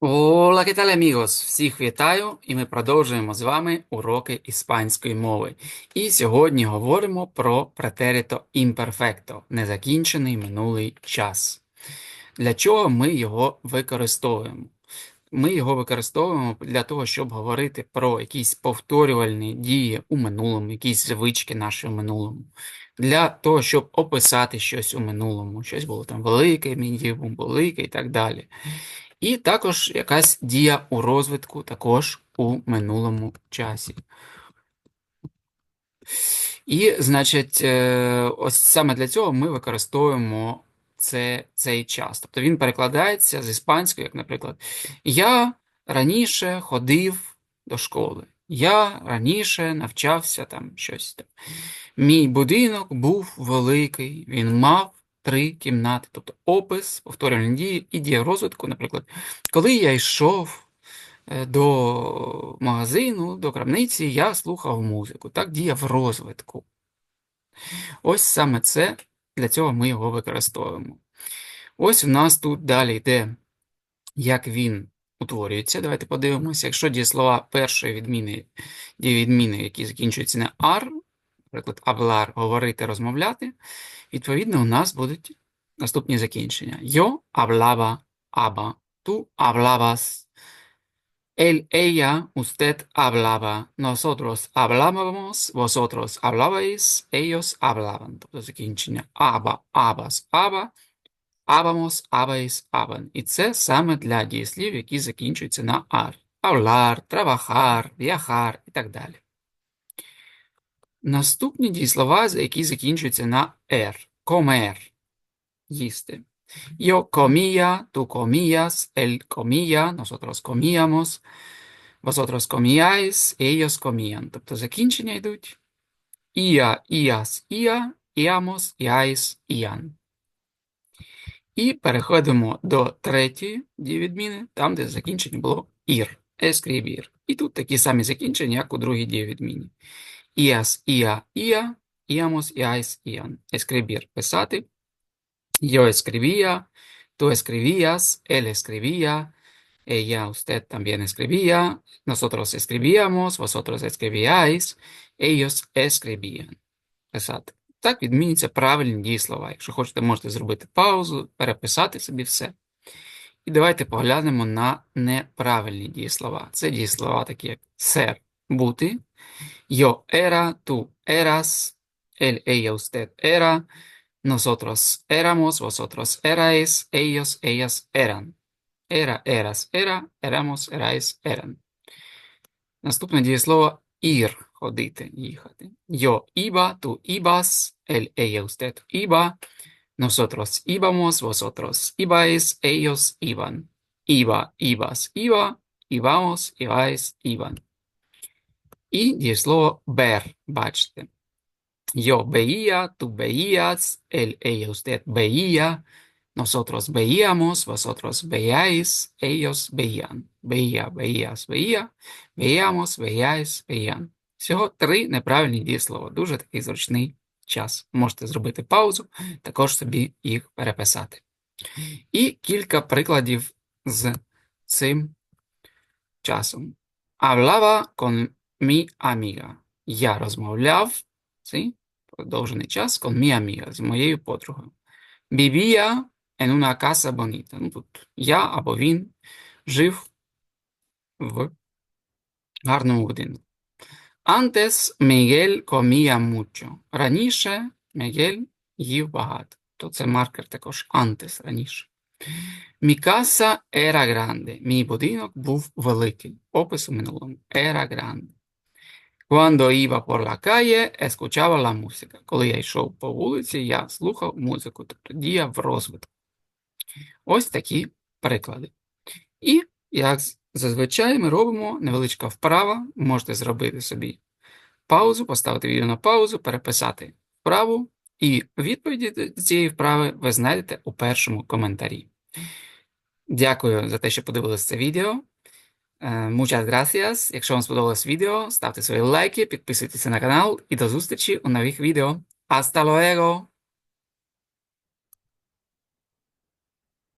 Hola, ¿qué tal, amigos? Всіх вітаю, і ми продовжуємо з вами уроки іспанської мови. І сьогодні говоримо про претерито imperfecto – незакінчений минулий час. Для чого ми його використовуємо? Ми його використовуємо для того, щоб говорити про якісь повторювальні дії у минулому, якісь звички наші у минулому, для того, щоб описати щось у минулому, щось було там велике, був велике і так далі. І також якась дія у розвитку також у минулому часі. І, значить, е, ось саме для цього ми використовуємо це, цей час. Тобто він перекладається з іспанської, як, наприклад, я раніше ходив до школи. Я раніше навчався там щось. Мій будинок був великий, він мав три кімнати, тобто опис, повторювальні дії і дія розвитку, наприклад, коли я йшов е, до магазину, до крамниці, я слухав музику. Так, дія в розвитку. Ось саме це, для цього ми його використовуємо. Ось у нас тут далі йде, як він утворюється. Давайте подивимося. Якщо дієслова першої відміни, дієвідміни, які закінчуються на ар, наприклад, hablar – говорити, розмовляти, відповідно, у нас будуть наступні закінчення. Yo hablaba, aba, tú hablabas, él, ella, usted hablaba, nosotros hablábamos, vosotros hablabais, ellos hablaban. Тобто закінчення аба, абас, аба, абамос, абаїс, абан. І це саме для дієслів, які закінчуються на ар. Hablar, trabajar, viajar і так далі. Наступні дієслова, які закінчуються на «ер». Comer – їсти. Yo comía, tú comías, él comía, nosotros comíamos, vosotros comíais, ellos comían. Тобто закінчення йдуть «ія», «іас», «ія», «іамос», «іаїс», «іян». І переходимо до третьої дієвідміни, там, де закінчення було «ір», «escribir». І тут такі самі закінчення, як у другій дієвідміні. Іас, ія, ія, íamos, iáis, ian. Escribir, писати. Yo escribía, tú escribías, él escribía, ella, usted también escribía, nosotros escribíamos, vosotros escribíais, ellos escribían. Писати. Так відмінюються правильні дієслова. Якщо хочете, можете зробити паузу, переписати собі все. І давайте поглянемо на неправильні дієслова. Це дієслова такі як ser – бути, yo era, tú eras, él, ella, usted era, nosotros éramos, vosotros erais, ellos, ellas eran. Era, eras, era, éramos, erais, eran. Наступне дієслово ir – ходити, їхати. Yo iba, tú ibas, él, ella, usted iba, nosotros íbamos, vosotros ibais, ellos iban. Iba, ibas, iba, íbamos, ibais, iban. І дієслово ver – бачити. Yo veía, tú veías, él, ella, usted veía, nosotros veíamos, vosotros veíais, ellos veían. Veía, veías, veía, veíamos, veíais, veían. Всього три неправильні дієслова. Дуже такий зручний час. Можете зробити паузу, також собі їх переписати. І кілька прикладів з цим часом. Hablaba con mi amiga. Я розмовляв, цей продовжений час, con mi amiga, з моєю подругою. Vivía en una casa bonita. Ну, тут я або він жив в гарному будинку. Antes Miguel comía mucho. Раніше Мігель їв багато. То це маркер також antes, раніше. Mi casa era grande. Мій будинок був великий. Опис у минулому. Era grande. Cuando iba por la calle, escuchaba la música. Коли я йшов по вулиці, я слухав музику, тобто дія в розвитку. Ось такі приклади. І, як зазвичай, ми робимо невеличка вправа. Можете зробити собі паузу, поставити відео на паузу, переписати вправу, і відповіді до цієї вправи ви знайдете у першому коментарі. Дякую за те, що подивилися це відео. Е, Muchas gracias. Якщо вам сподобалось відео, ставте свої лайки, підписуйтесь на канал і до зустрічі у нових відео. Hasta luego!